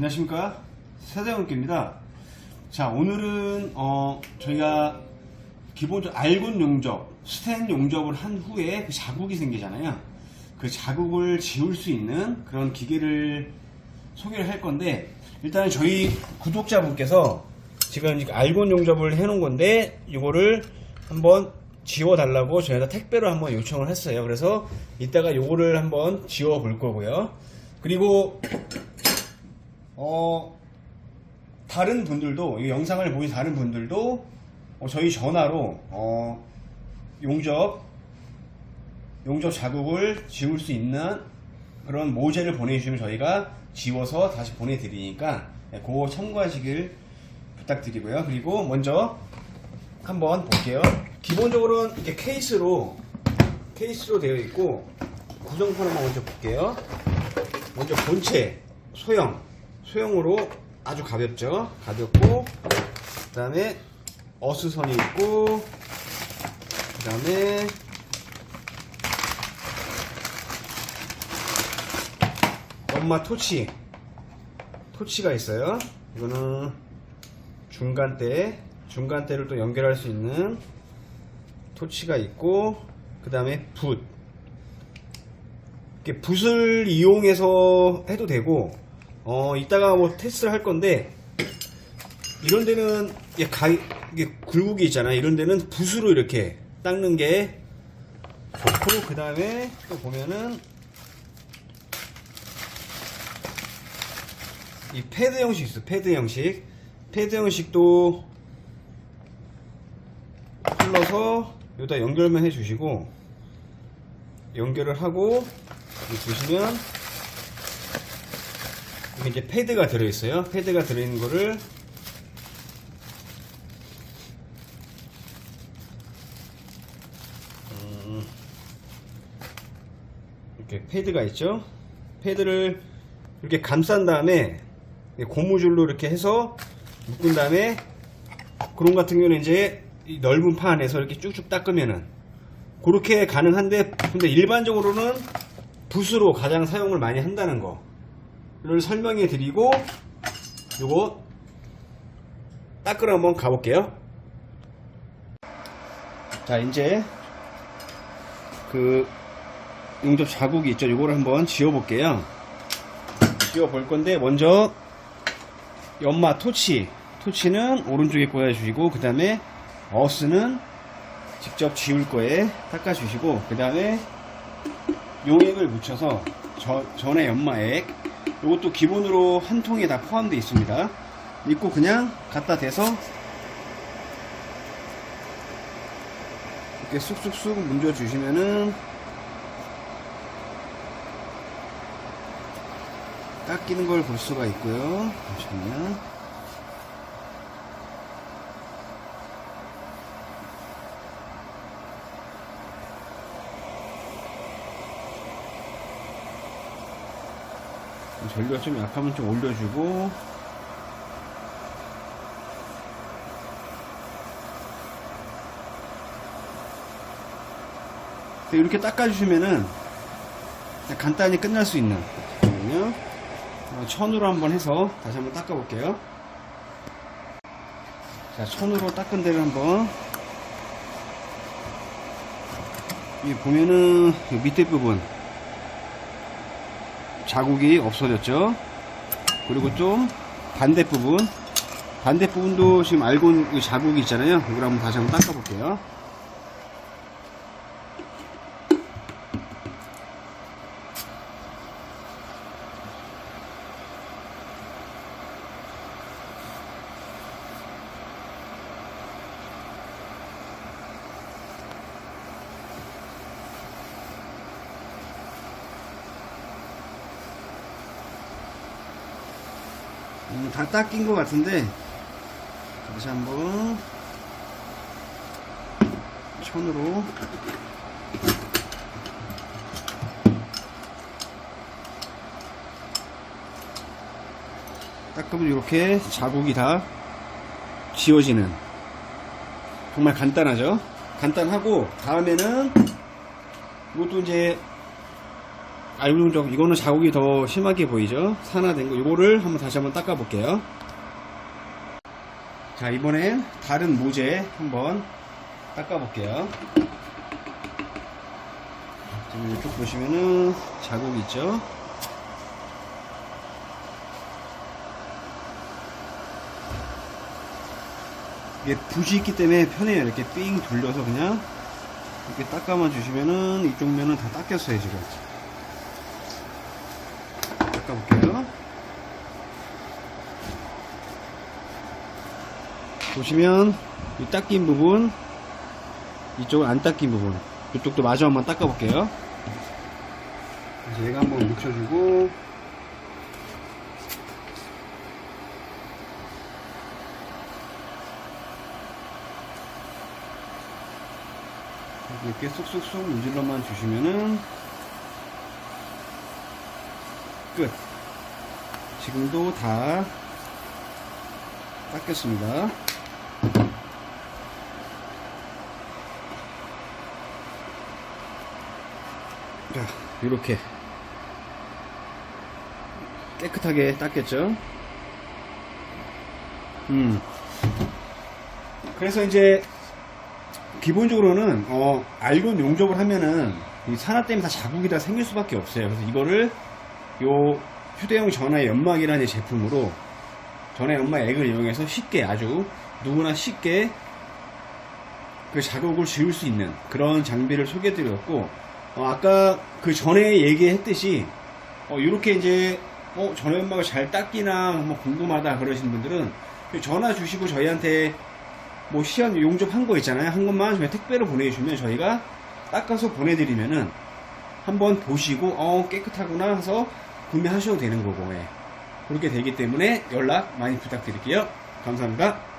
안녕하십니까? 사장님께입니다. 자 오늘은 어 저희가 기본적으로 알곤 용접 스텐 용접을 한 후에 그 자국이 생기잖아요. 그 자국을 지울 수 있는 그런 기계를 소개를 할 건데 일단 저희 구독자분께서 지금 알곤 용접을 해 놓은 건데 이거를 한번 지워 달라고 저희가 택배로 한번 요청을 했어요. 그래서 이따가 요거를 한번 지워 볼 거고요. 그리고 어, 다른 분들도, 이 영상을 보신 다른 분들도, 어, 저희 전화로, 어, 용접, 용접 자국을 지울 수 있는 그런 모재를 보내주시면 저희가 지워서 다시 보내드리니까, 네, 그거 참고하시길 부탁드리고요. 그리고 먼저 한번 볼게요. 기본적으로는 이렇게 케이스로, 케이스로 되어 있고, 한번 먼저 볼게요. 먼저 본체, 소형. 소형으로 아주 가볍죠. 가볍고, 그 다음에 어스선이 있고, 그 다음에 엄마 토치. 토치가 있어요. 이거는 중간대, 중간대를 또 연결할 수 있는 토치가 있고, 그 다음에 붓. 이렇게 붓을 이용해서 해도 되고, 어, 이따가 뭐 테스트를 할 건데, 이런 데는, 이게 가, 이게 굴곡이 있잖아. 이런 데는 붓으로 이렇게 닦는 게 좋고, 그 다음에 또 보면은, 이 패드 형식 있어, 패드 형식. 패드 형식도 풀러서 여기다 연결만 해주시고, 연결을 하고, 보시면, 이제 패드가 들어있어요. 패드가 들어있는 거를 음, 이렇게 패드가 있죠. 패드를 이렇게 감싼 다음에 고무줄로 이렇게 해서 묶은 다음에 그런 같은 경우는 이제 이 넓은 판에서 이렇게 쭉쭉 닦으면은 그렇게 가능한데 근데 일반적으로는 붓으로 가장 사용을 많이 한다는 거. 를 설명해 드리고 요거 닦으러 한번 가볼게요. 자 이제 그 용접 자국이 있죠. 요거를 한번 지워 볼게요. 지워 볼 건데 먼저 연마 토치. 토치는 오른쪽에 꽂아 주시고 그 다음에 어스는 직접 지울 거에 닦아 주시고 그 다음에 용액을 묻혀서 저, 전에 연마액 이것도 기본으로 한 통에 다 포함되어 있습니다. 믿고 그냥 갖다 대서 이렇게 쑥쑥쑥 문져 주시면은 깎이는 걸 볼 수가 있고요. 잠시만요. 전류가 좀 약하면 좀 올려주고. 이렇게 닦아주시면은 간단히 끝날 수 있는 어, 천으로 한번 해서 다시 한번 닦아 볼게요. 자 천으로 닦은 데를 한번. 이 보면은 이 밑에 부분 자국이 없어졌죠. 그리고 좀 반대 부분, 반대 부분도 지금 알고 자국이 있잖아요. 이걸 한번 다시 한번 닦아 볼게요. 음, 다 닦인 것 같은데. 다시 한번. 천으로. 닦으면 이렇게 자국이 다 지워지는. 정말 간단하죠? 간단하고 다음에는 이것도 이제 알루미늄 이거는 자국이 더 심하게 보이죠? 산화된 거 이거를 한번 다시 한번 닦아 볼게요. 자 이번엔 다른 모재 한번 닦아 볼게요. 지금 이쪽 보시면은 자국 있죠? 이게 붓이 있기 때문에 편해요. 이렇게 삥 돌려서 그냥 이렇게 닦아만 주시면은 이쪽 면은 다 닦였어요 지금. 닦아볼게요. 보시면 이 닦인 부분, 이쪽은 안 닦인 부분, 이쪽도 마저 한번 닦아볼게요. 그래서 얘가 한번 묻혀주고 이렇게 쏙쏙쏙 문질러만 주시면은 끝. 지금도 다 닦였습니다. 자, 이렇게 깨끗하게 닦였죠. 음. 그래서 이제 기본적으로는 어, 알곤 용접을 하면은 이 산화 때문에 다 자국이 다 생길 수밖에 없어요. 그래서 이거를 요 휴대용 전화 연막이라는 제품으로 전화 연막 액을 이용해서 쉽게 아주 누구나 쉽게 그 자국을 지울 수 있는 그런 장비를 소개해드렸고 어, 아까 그 전에 얘기했듯이 어, 이렇게 이제 어, 전화 연막을 잘 닦기나 뭐 궁금하다 그러신 분들은 전화 주시고 저희한테 뭐 시연 용접한 거 있잖아요. 한 것만 저희 택배로 보내주시면 저희가 닦아서 보내드리면은 한번 보시고 어 깨끗하구나 해서 구매하셔도 되는 거고 예. 그렇게 되기 때문에 연락 많이 부탁드릴게요. 감사합니다.